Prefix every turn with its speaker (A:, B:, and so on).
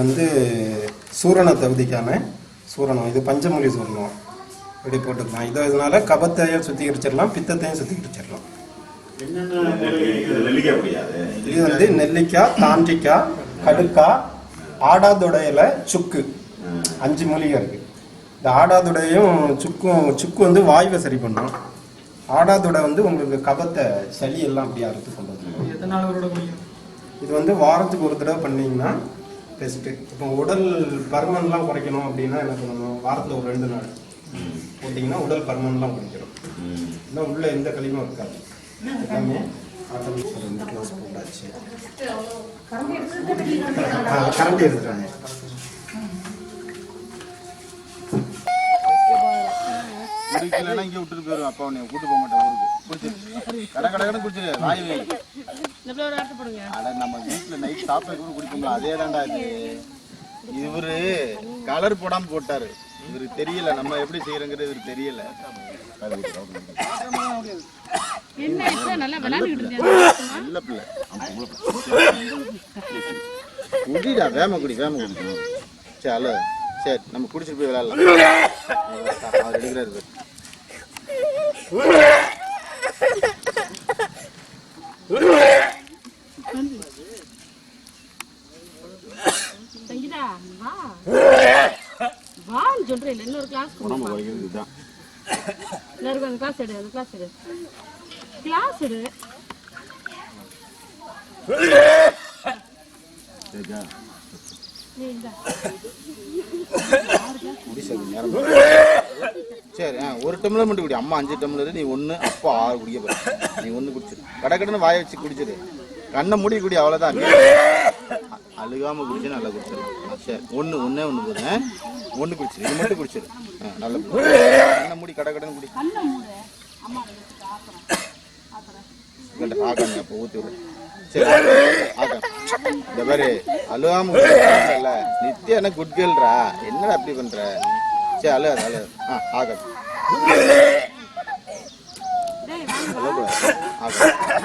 A: வந்து சூரண தகுதிக்கான சூரணம். இது பஞ்சமொழி சூரணம். இப்படி போட்டுக்கலாம். இதோ இதனால கபத்தையும் சுத்திகரிச்சிடலாம் பித்தத்தையும் சுத்திகரிச்சிடலாம்.
B: நெல்லிக்காய் முடியாது
A: இது வந்து நெல்லிக்காய் தாண்டிக்காய் கடுக்காய் ஆடாதொடையில சுக்கு. அஞ்சு மூலிகை இருக்கு. இந்த ஆடாதுடையும் சுக்கும் சுக்கு வந்து வாயுவை சரி பண்ணும். ஆடாதுடை வந்து உங்களுக்கு கபத்தை சளி எல்லாம் அப்படியே அறுத்து கொண்டு வந்துடும் இது வந்து வாரத்துக்கு ஒரு தடவை பண்ணீங்கன்னா பெஸ்ட்டு இப்போ உடல் பருமன்லாம் குறைக்கணும் அப்படின்னா என்ன பண்ணணும்? வாரத்தில் ஒரு ரெண்டு நாள். போட்டிங்கன்னா உடல் பருமன்லாம் குறைக்கணும் இல்லை உள்ள எந்த கழிவும் இருக்காது. எல்லாமே ஆட்டோமேட்டிக் ரெண்டு கிளாஸ் போட்டாச்சு. கரண்ட் எடுத்துட்டாங்க.
C: குடிக்கலன்னா இங்கே விட்டுட்டு போயிடும் அப்பா உன்னை கூட்டு போக மாட்டேன் ஊருக்கு. குடிச்சிரு. கடை கடை கடை குடிச்சிரு. வாய் அட நம்ம வீட்டில் நைட் சாப்பிட்டு கூட குடிப்போம்ல அதே தான்டா இது. இவரு கலர் போடாம போட்டாரு. இவருக்கு தெரியல நம்ம எப்படி செய்யறோங்கிறது இவருக்கு தெரியல.
D: நல்லா
C: பிள்ளை. குடிடா வேம குடி வேம குடி. சரி அல்ல சரி நம்ம குடிச்சிட்டு போய் விளையாடலாம். அவர் எடுக்கிறாரு
D: வான்னு சொல்றேன் இன்னொரு கிளாஸ்
C: உடம்பு குறைக்கிறது இதுதான்
D: எல்லாருக்கும் அந்த கிளாஸ் எடு அந்த கிளாஸ் எடு. கிளாஸ் எடு.
C: சரி ஒரு டம்ளர் மட்டும் குடி. அம்மா அஞ்சு டம்ளர் நீ ஒன்று அப்பா ஆறு குடிக்க போற. நீ ஒன்று குடிச்சிரு. கடை கடைன்னு வாய வச்சு குடிச்சிரு. கண்ணை மூடி குடி அவ்வளோதான் அழுகாம குடிச்சு நல்லா குடிச்சிரு. ஆ, சரி ஒன்று ஒன்றே ஒன்று போதும் ஒன்று குடிச்சிரு. இது மட்டும் குடிச்சிரு. ஆ நல்லா. கண்ணை மூடி கடை கடன் குடி. ஆகாங்க அப்போ ஊற்றி விடு சரி ஆகா இந்த மாதிரி அழுகாம குடிச்சிருக்கல நித்யா என்ன குட் கேர்ள்ரா என்னடா அப்படி பண்ற? சரி அழுகாது அழுகாது ஆ ஆகாது